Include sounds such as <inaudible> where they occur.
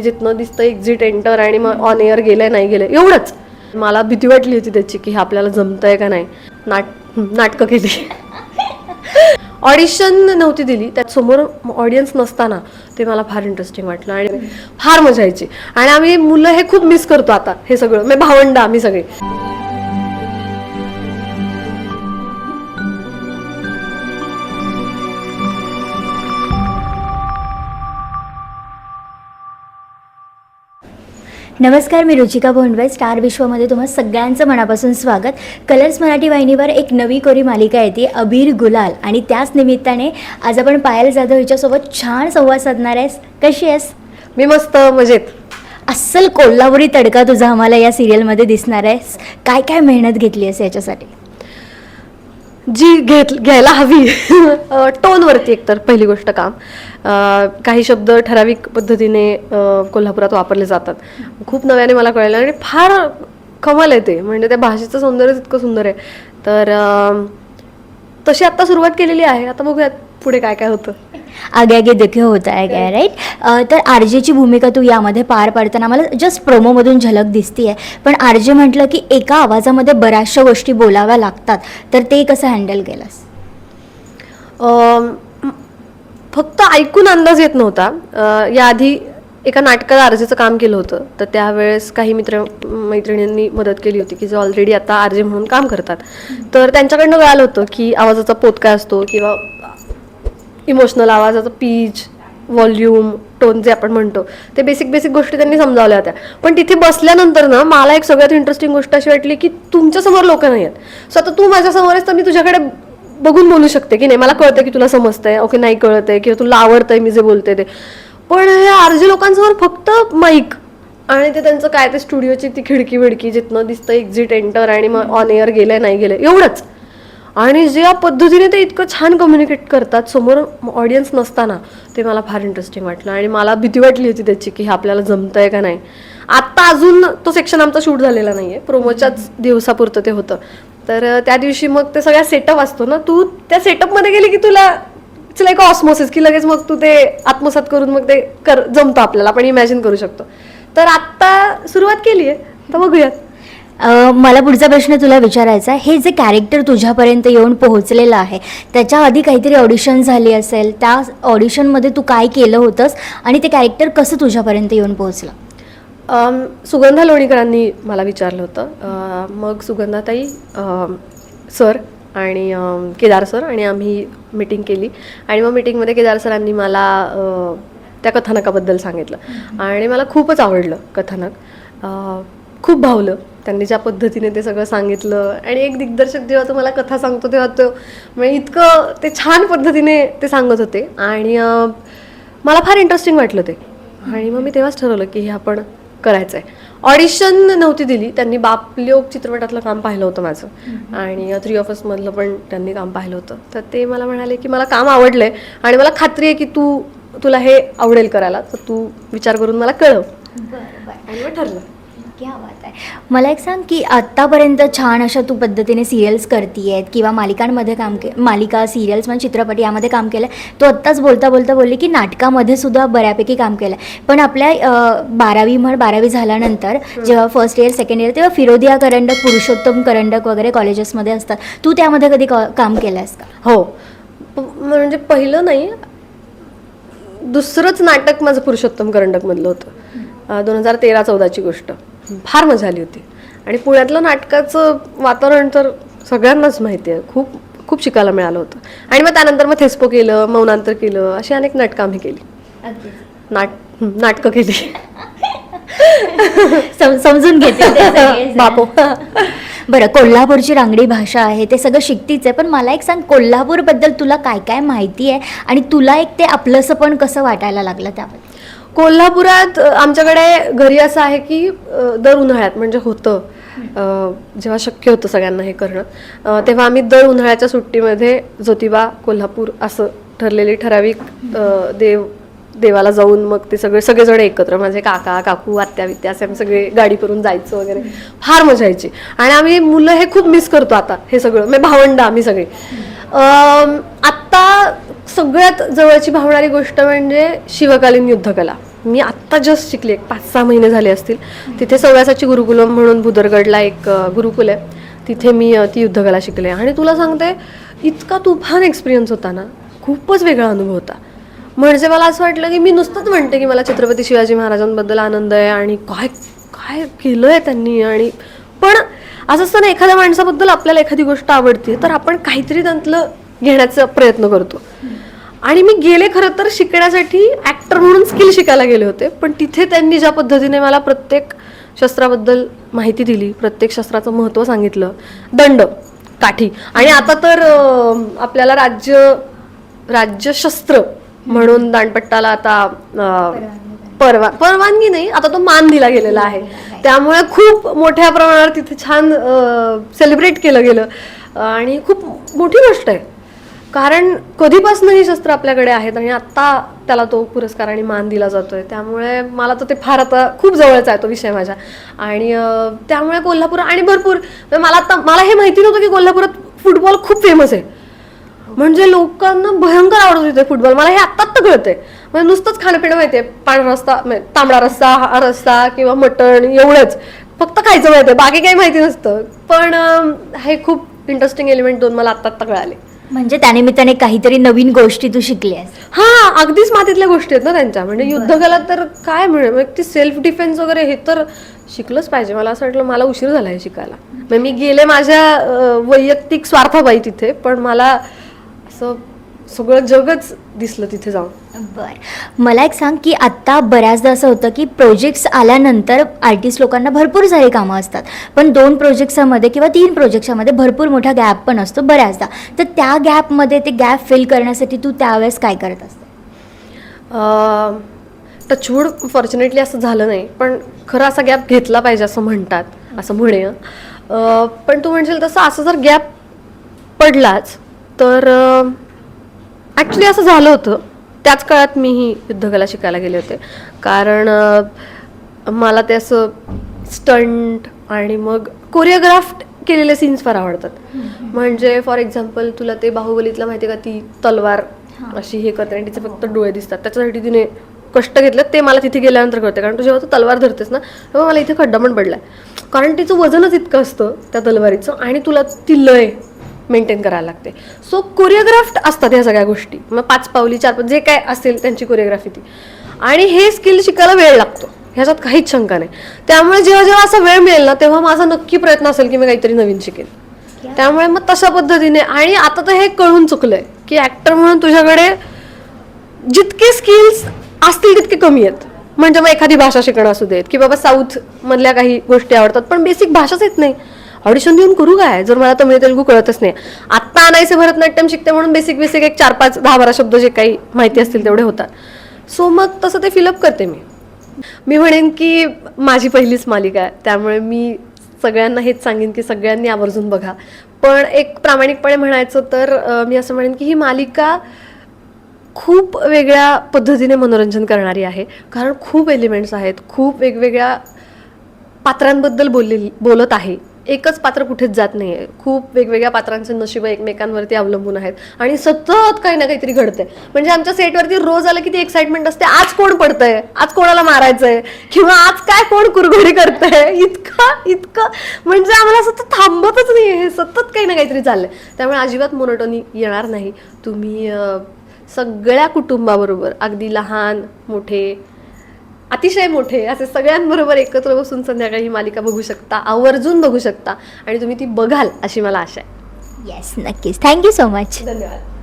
जिथनं दिसतं exit enter आणि मग ऑन एअर गेलंय नाही गेलंय एवढंच. मला भीती वाटली होती त्याची की हे आपल्याला जमतंय का नाही. नाट नाटकं केली. ऑडिशन नव्हती दिली. त्यात समोर ऑडियन्स नसताना ते मला फार इंटरेस्टिंग वाटलं आणि फार मजा यायची. आणि आम्ही मुलं हे खूप मिस करतो आता हे सगळं. म्हणजे भावंड आम्ही सगळे. नमस्कार मी रुचिका भोंडवे स्टार विश्वमध्ये तुम्हा सगळ्यांचं मनापासून स्वागत. कलर्स मराठी वाहिनीवर एक नवी कोरी मालिका येते अबीर गुलाल. आणि त्याच निमित्ताने आज आपण पायल जाधव हिच्यासोबत छान संवाद साधणार आहेस. कशी आहेस? मी मस्त मजेत. अस्सल कोल्हापुरी तडका तुझा आम्हाला या सिरियलमध्ये दिसणार आहेस. काय काय मेहनत घेतली आहेस याच्यासाठी? जी घेत घ्यायला हवी. <laughs> टोनवरती एकतर पहिली गोष्ट काम. काही शब्द ठराविक पद्धतीने कोल्हापुरात वापरले जातात. खूप नव्याने मला कळलं आणि फार कमाल आहे ते. म्हणजे त्या भाषेचं सौंदर्य इतकं सुंदर आहे. तर तशी आत्ता सुरुवात केलेली आहे. आता बघूयात पुढे काय काय होतं. आगे आगे देखे होता आहे काय राईट तर आरजेची भूमिका तू यामध्ये पार पाडताना मला जस्ट प्रोमोमधून झलक दिसते पण आरजे म्हटलं की एका आवाजामध्ये बऱ्याचशा गोष्टी बोलाव्या लागतात. तर ते कसं हँडल केलंस? फक्त ऐकून अंदाज येत नव्हता. याआधी एका नाटकात आरजेचं काम केलं होतं. तर त्यावेळेस काही मित्र मैत्रिणींनी मदत केली होती की जे ऑलरेडी आता आरजे म्हणून काम करतात. तर त्यांच्याकडनं कळालं होतं की आवाजाचा पोत काय असतो किंवा इमोशनल आवाजाचा पीच व्हॉल्यूम टोन जे आपण म्हणतो ते बेसिक बेसिक गोष्टी त्यांनी समजावल्या होत्या. पण तिथे बसल्यानंतर ना मला एक सगळ्यात इंटरेस्टिंग गोष्ट अशी वाटली की तुमच्यासमोर लोक नाही आहेत. सो आता तू माझ्यासमोर आहेस तर मी तुझ्याकडे बघून बोलू शकते की नाही? मला कळतं की तुला समजतंय. ओके नाही कळतंय किंवा तुला आवडतंय मी जे बोलते ते. पण हे आरजे लोकांसमोर फक्त माईक आणि ते त्यांचं काय ते स्टुडिओची ती खिडकी विडकी जिथनं दिसतं एक्झिट एंटर आणि मग ऑन एअर गेलं नाही गेलं एवढंच. आणि ज्या पद्धतीने ते इतकं छान कम्युनिकेट करतात समोर ऑडियन्स नसताना ते मला फार इंटरेस्टिंग वाटलं. आणि मला भीती वाटली होती त्याची की हे आपल्याला जमतंय का नाही. आत्ता अजून तो सेक्शन आमचा शूट झालेला नाही आहे प्रोमोच्याच दिवसापुरतं ते होतं. तर त्या दिवशी मग ते सगळ्या सेटअप असतो ना तू त्या सेटअपमध्ये गेली की तुला इट्स लाईक ऑस्मोसिस की लगेच मग तू ते आत्मसात करून मग ते कर जमतं आपल्याला. आपण इमॅजिन करू शकतो. तर आत्ता सुरुवात केली आहे. तर बघूयात. अ, मला पुढचा प्रश्न तुला विचारायचा आहे. हे जे कॅरेक्टर तुझ्यापर्यंत येऊन पोहोचलेलं आहे त्याच्या आधी काहीतरी ऑडिशन झाली असेल त्या ऑडिशनमध्ये तू काय केलं होतंस आणि ते कॅरेक्टर कसं तुझ्यापर्यंत येऊन पोहोचलं? अम, सुगंधा लोणीकरांनी मला विचारलं होतं. अ, मग सुगंधाताई अम, सर आणि केदार सर आणि आम्ही मीटिंग केली. आणि मग मीटिंगमध्ये केदार सरांनी मला त्या कथानकाबद्दल सांगितलं. आणि मला खूपच आवडलं कथानक. खूप भावलं. त्यांनी ज्या पद्धतीने ते सगळं सांगितलं. आणि एक दिग्दर्शक जेव्हा तो मला कथा सांगतो तेव्हा तो म्हणजे इतकं ते छान पद्धतीने ते सांगत होते. आणि मला फार इंटरेस्टिंग वाटलं ते. आणि मग मी तेव्हाच ठरवलं की हे आपण करायचं आहे ऑडिशन नव्हती दिली. त्यांनी बापलोक चित्रपटातलं काम पाहिलं होतं माझं. आणि थ्री ऑफ मधलं पण त्यांनी काम पाहिलं होतं. तर ते मला म्हणाले की मला काम आवडलंय आणि मला खात्री आहे की तू तुला हे आवडेल करायला. तर तू विचार करून मला कळव. आणि मग ठरलं. क्या बात आहे. मला एक सांग की आत्तापर्यंत छान अशा तू पद्धतीने सिरियल्स करतीयेत किंवा मालिकांमध्ये काम के मालिका सिरियल्स म्हणजे चित्रपट यामध्ये काम केलं तू आत्ताच बोलता बोलता बोलली की नाटकामध्ये सुद्धा बऱ्यापैकी काम केलं पण आपल्या अ, बारावी म्हण बारावी झाल्यानंतर जेव्हा फर्स्ट इयर सेकंड इयर तेव्हा फिरोदिया करंडक पुरुषोत्तम करंडक वगैरे कॉलेजेसमध्ये असतात. तू त्यामध्ये कधी का- काम केलं आहेस का? हो. प- म्हणजे पहिलं नाही दुसरंच नाटक माझं पुरुषोत्तम करंडकमधलं होतं. दोन हजार तेरा चौदाची गोष्ट. फार मजा आली होती. आणि पुण्यातलं नाटकाचं वातावरण तर सगळ्यांनाच माहिती आहे. खूप खूप शिकायला मिळालं होतं. आणि मग त्यानंतर मग थेस्पो केलं मौनांतर केलं अशी अनेक नाटकं आम्ही केली. नाट नाटकं केली. सम- समजून घेते. <laughs> बापो. बरं कोल्हापूरची रांगडी भाषा आहे ते सगळं शिकतीच आहे पण मला एक सांग कोल्हापूरबद्दल तुला काय काय माहिती आहे? आणि तुला एक ते आपलंसं पण कसं वाटायला लागलं त्याबद्दल? कोल्हापुरात आमच्याकडे घरी असं आहे की दर उन्हाळ्यात म्हणजे होतं. जेव्हा शक्य होतं सगळ्यांना हे करणं. तेव्हा आम्ही दर उन्हाळ्याच्या सुट्टीमध्ये ज्योतिबा कोल्हापूर असं ठरलेली ठराविक देव देवाला जाऊन मग ते सगळे सगळेजण एकत्र. माझे काका काकू आत्या वित्या असे आम्ही सगळे गाडी करून जायचं वगैरे. फार मजा यायची. आणि आम्ही मुलं हे खूप मिस करतो आता हे सगळं. म्हणजे भावंड आम्ही सगळे. आत्ता सगळ्यात जवळची भावणारी गोष्ट म्हणजे शिवकालीन युद्धकला. मी आत्ता जस्ट शिकले एक पाच सहा महिने झाले असतील. तिथे सव्यासाची गुरुकुलम म्हणून भुदरगडला एक गुरुकुल आहे. तिथे मी ती युद्धकला शिकले आणि तुला सांगते इतका तुफान एक्सपिरियन्स होता ना खूपच वेगळा अनुभव होता. म्हणजे मला असं वाटलं की मी नुसतंच म्हणते की मला छत्रपती शिवाजी महाराजांबद्दल आनंद आहे आणि काय काय केलं आहे त्यांनी आणि पण असं असताना एखाद्या माणसाबद्दल आपल्याला एखादी गोष्ट आवडते तर आपण काहीतरी त्यातलं घेण्याचा प्रयत्न करतो. आणि मी गेले खरं तर शिकण्यासाठी ऍक्टर म्हणून स्किल शिकायला गेले होते. पण तिथे त्यांनी ज्या पद्धतीने मला प्रत्येक शस्त्राबद्दल माहिती दिली प्रत्येक शस्त्राचं महत्त्व सांगितलं दंड काठी. आणि आता तर आपल्याला राज्य राज्यशस्त्र म्हणून दांडपट्टाला आता परवा परवानगी नाही आता तो मान दिला गेलेला आहे. त्यामुळे खूप मोठ्या प्रमाणावर तिथे छान सेलिब्रेट केलं गेलं. आणि खूप मोठी गोष्ट आहे. कारण कधीपासून ही शस्त्र आपल्याकडे आहेत आणि आत्ता त्याला तो पुरस्कार आणि मान दिला जातोय. त्यामुळे मला तर ते फार आता खूप जवळचा आहे तो विषय माझ्या. आणि त्यामुळे कोल्हापूर आणि भरपूर म्हणजे मला आता मला हे माहिती नव्हतं की कोल्हापुरात फुटबॉल खूप फेमस आहे. म्हणजे लोकांना भयंकर आवडत होते फुटबॉल. मला हे आत्ता आत्ता कळतंय. म्हणजे नुसतंच खाणंपिणं माहितीये. पांढरा रस्ता म्हणजे तांबडा रस्ता हा रस्ता किंवा मटण एवढंच. फक्त खायचं माहितीये. बाकी काही माहिती नसतं. पण हे खूप इंटरेस्टिंग एलिमेंट दोन मला आत्ता आत्ता कळाले. म्हणजे त्यानिमित्ताने काहीतरी नवीन गोष्टी तू शिकलीस हा अगदीच मातीतल्या गोष्टी आहेत ना त्यांच्या. म्हणजे युद्धकला तर काय म्हणजे ती सेल्फ डिफेन्स वगैरे हे तर शिकलंच पाहिजे. मला असं वाटलं मला उशीर झाला हे शिकायला. म्हणजे मी गेले माझ्या अं, वैयक्तिक स्वार्थाबाई तिथे पण मला असं सगळं जगच दिसलं तिथे जाऊन. बर. मला एक सांग की आत्ता बऱ्याचदा असं होतं की प्रोजेक्ट्स आल्यानंतर आर्टिस्ट लोकांना भरपूर सारी कामं असतात. पण दोन प्रोजेक्ट्सामध्ये किंवा तीन प्रोजेक्ट्सामध्ये भरपूर मोठा गॅप पण असतो बऱ्याचदा. तर त्या गॅपमध्ये ते गॅप फिल करण्यासाठी तू त्यावेळेस काय करत असते? टचवूड फॉर्च्युनेटली असं झालं नाही. पण खरं असा गॅप घेतला पाहिजे असं म्हणतात असं म्हणे. अं, पण तू म्हणशील तसं असं जर गॅप पडलाच तर ॲक्च्युली असं झालं होतं. त्याच काळात मी ही युद्धकला शिकायला गेले होते. कारण मला ते असं स्टंट आणि मग कोरिओग्राफ्ट केलेले सीन्स फार आवडतात. म्हणजे फॉर एक्झाम्पल तुला ते बाहुबलीतलं माहिती आहे का? ती तलवार अशी हे करते आणि तिचे फक्त डोळे दिसतात. त्याच्यासाठी तिने कष्ट घेतलं ते मला तिथे गेल्यानंतर कळते. कारण तू जेव्हा तू तलवार धरतेस ना तेव्हा मला इथे खड्डा पण पडलाय. कारण तिचं वजनच इतकं असतं त्या तलवारीचं आणि तुला ती लय मेंटेन करायला लागते. सो कोरिओग्राफ्ट असतात ह्या सगळ्या गोष्टी. मग पाच पावली चार जे काय असेल त्यांची कोरिओग्राफी ती. आणि हे स्किल शिकायला वेळ लागतो. ह्याच्यात काहीच शंका नाही. त्यामुळे जेव्हा जेव्हा असा वेळ मिळेल ना तेव्हा माझा नक्की प्रयत्न असेल की मी काहीतरी नवीन शिकेन. त्यामुळे मग तशा पद्धतीने आणि आता तर हे कळून चुकलंय की ऍक्टर म्हणून तुझ्याकडे जितके स्किल्स असतील तितके कमी आहेत. म्हणजे मग एखादी भाषा शिकणं असू देत की बाबा साऊथ मधल्या काही गोष्टी आवडतात पण बेसिक भाषाच येत नाही. ऑडिशन देऊन करू काय? जर मला तमिळ तेलगू कळतच नाही. आत्ता आणायचं भरतनाट्यम शिकते म्हणून बेसिक बेसिक एक चार पाच दहा बारा शब्द जे काही माहिती असतील तेवढे होतात. सो मग तसं ते फिलअप करते मी. मी म्हणेन की माझी पहिलीच मालिका आहे. त्यामुळे मी सगळ्यांना हेच सांगेन की सगळ्यांनी आवर्जून बघा. पण एक प्रामाणिकपणे म्हणायचं तर मी असं म्हणेन की ही मालिका खूप वेगळ्या पद्धतीने मनोरंजन करणारी आहे. कारण खूप एलिमेंट्स आहेत. खूप वेगवेगळ्या पात्रांबद्दल बोललेली बोलत आहे. एकच पात्र कुठेच जात नाही आहे खूप वेगवेगळ्या पात्रांचे नशीब एकमेकांवरती अवलंबून आहेत. आणि सतत काही ना काहीतरी घडतंय. म्हणजे आमच्या सेटवरती रोज आलं की ती एक्साइटमेंट असते आज कोण पडतंय? आज कोणाला मारायचंय? किंवा आज काय कोण कुरघोडी करतंय? इतकं इतकं. म्हणजे आम्हाला सतत थांबतच नाही हे सतत काही ना काहीतरी चाललंय. त्यामुळे अजिबात मोनोटोनी येणार नाही. तुम्ही सगळ्या कुटुंबाबरोबर अगदी लहान मोठे अतिशय मोठे असे सगळ्यांबरोबर एकत्र बसून संध्याकाळी ही मालिका बघू शकता आवर्जून बघू शकता. आणि तुम्ही ती बघाल अशी मला आशा आहे. येस नक्कीच. थँक्यू सो मच धन्यवाद.